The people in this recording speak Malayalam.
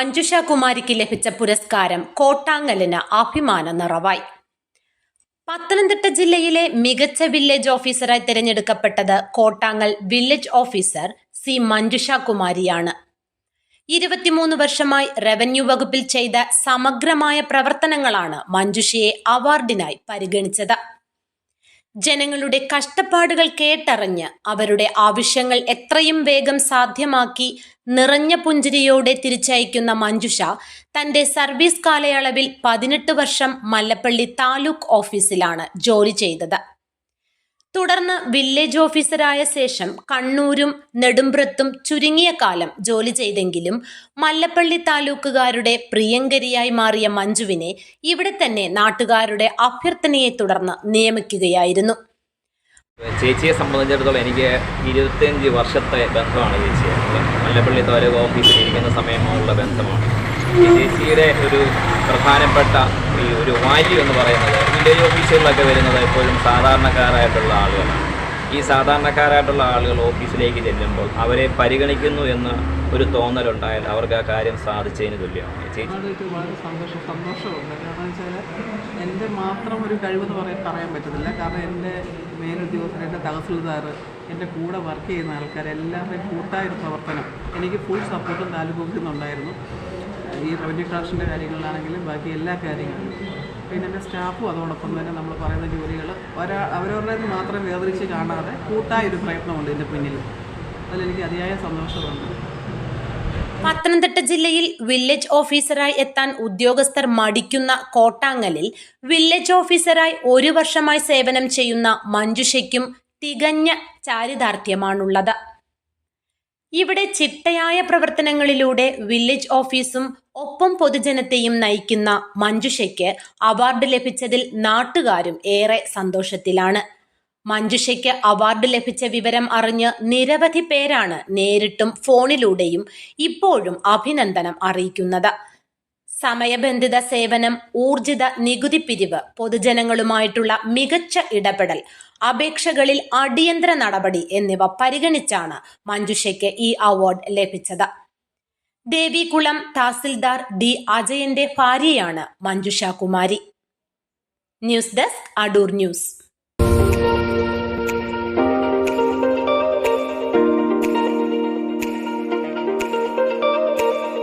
മഞ്ജുഷ കുമാരിക്ക് ലഭിച്ച പുരസ്കാരം കോട്ടാങ്ങലിന് അഭിമാന നിറവായി. പത്തനംതിട്ട ജില്ലയിലെ മികച്ച വില്ലേജ് ഓഫീസറായി തിരഞ്ഞെടുക്കപ്പെട്ടത് Kottangal village officer C Manjusha കുമാരിയാണ് ഇരുപത്തിമൂന്ന് വർഷമായി റവന്യൂ വകുപ്പിൽ ചെയ്ത സമഗ്രമായ പ്രവർത്തനങ്ങളാണ് മഞ്ജുഷയെ അവാർഡിനായി പരിഗണിച്ചത്. ജനങ്ങളുടെ കഷ്ടപ്പാടുകൾ കേട്ടറിഞ്ഞ് അവരുടെ ആവശ്യങ്ങൾ എത്രയും വേഗം സാധ്യമാക്കി നിറഞ്ഞ പുഞ്ചിരിയോടെ തിരിച്ചയക്കുന്ന മഞ്ജുഷ തന്റെ സർവീസ് കാലയളവിൽ പതിനെട്ട് വർഷം മല്ലപ്പള്ളി താലൂക്ക് ഓഫീസിലാണ് ജോലി ചെയ്തത്. തുടർന്ന് വില്ലേജ് ഓഫീസറായ ശേഷം കണ്ണൂരും നെടുമ്പ്രത്തും ചുരുങ്ങിയ കാലം ജോലി ചെയ്തെങ്കിലും മല്ലപ്പള്ളി താലൂക്കുകാരുടെ പ്രിയങ്കരിയായി മാറിയ മഞ്ജുവിനെ ഇവിടെ തന്നെ നാട്ടുകാരുടെ അഭ്യർത്ഥനയെ തുടർന്ന് നിയമിക്കുകയായിരുന്നു. ചേച്ചിയെ സംബന്ധിച്ചിടത്തോളം എനിക്ക് ഇരുപത്തിയഞ്ച് വർഷത്തെ ബന്ധമാണ് ചേച്ചി. മല്ലപ്പള്ളി താലൂക്ക് ഓഫീസിൽ ഇരിക്കുന്ന സമയമുള്ള ബന്ധമാണ്. ചേച്ചിയുടെ ഒരു പ്രധാനപ്പെട്ട ഈ ഒരു വാല്യൂ എന്ന് പറയുന്നത് വില്ലേജ് ഓഫീസുകളിലൊക്കെ വരുന്നത് എപ്പോഴും സാധാരണക്കാരായിട്ടുള്ള ആളുകളാണ്. ഈ സാധാരണക്കാരായിട്ടുള്ള ആളുകൾ ഓഫീസിലേക്ക് ചെല്ലുമ്പോൾ അവരെ പരിഗണിക്കുന്നു എന്ന് ഒരു തോന്നലുണ്ടായാൽ അവർക്ക് ആ കാര്യം സാധിച്ചതിന് തുല്യമാണ്. ചേച്ചി? വളരെ സന്തോഷം സന്തോഷമുണ്ട്. കാരണം വെച്ചാൽ എന്റെ മാത്രം ഒരു കഴിവെന്ന് പറയാൻ പറയാൻ പറ്റത്തില്ല. കാരണം എന്റെ മേലുദ്യോഗസ്ഥർ എന്റെ തഹസിൽദാർ എന്റെ കൂടെ വർക്ക് ചെയ്യുന്ന ആൾക്കാർ എല്ലാവരുടെയും കൂട്ടായ പ്രവർത്തനം. എനിക്ക് ഫുൾ സപ്പോർട്ടും താലൂക്ക് ഈ റവന്യൂ കളക്ഷന്റെ കാര്യങ്ങളിലാണെങ്കിലും ബാക്കി എല്ലാ കാര്യങ്ങളിലും. പിന്നെ എന്റെ സ്റ്റാഫും അതോടൊപ്പം തന്നെ നമ്മൾ പറയുന്ന ജോലികൾ ഒരാ അവരവരുടെ മാത്രം വേദനിച്ച് കാണാതെ കൂട്ടായ ഒരു പ്രയത്നമുണ്ട് ഇതിന്റെ പിന്നിൽ. അതിലെനിക്ക് അതിയായ സന്തോഷമുണ്ട്. പത്തനംതിട്ട ജില്ലയിൽ വില്ലേജ് ഓഫീസറായി എത്താൻ ഉദ്യോഗസ്ഥർ മടിക്കുന്ന കോട്ടാങ്ങലിൽ വില്ലേജ് ഓഫീസറായി ഒരു വർഷമായി സേവനം ചെയ്യുന്ന മഞ്ജുഷയ്ക്കും തികഞ്ഞ ചാരിതാർത്ഥ്യമാണുള്ളത്. ഇവിടെ ചിട്ടയായ പ്രവർത്തനങ്ങളിലൂടെ വില്ലേജ് ഓഫീസും ഒപ്പം പൊതുജനത്തെയും നയിക്കുന്ന മഞ്ജുഷയ്ക്ക് അവാർഡ് ലഭിച്ചതിൽ നാട്ടുകാരും ഏറെ സന്തോഷത്തിലാണ്. മഞ്ജുഷയ്ക്ക് അവാർഡ് ലഭിച്ച വിവരം അറിഞ്ഞ് നിരവധി പേരാണ് നേരിട്ടും ഫോണിലൂടെയും ഇപ്പോഴും അഭിനന്ദനം അറിയിക്കുന്നത്. സമയബന്ധിത സേവനം ഊർജിത നികുതി പിരിവ് പൊതുജനങ്ങളുമായിട്ടുള്ള മികച്ച ഇടപെടൽ അപേക്ഷകളിൽ അടിയന്തര നടപടി എന്നിവ പരിഗണിച്ചാണ് മഞ്ജുഷയ്ക്ക് ഈ അവാർഡ് ലഭിച്ചത്. ദേവികുളം തഹസിൽദാർ ഡി അജയന്റെ ഭാര്യയാണ് Manjusha Kumari news desk Adoor news.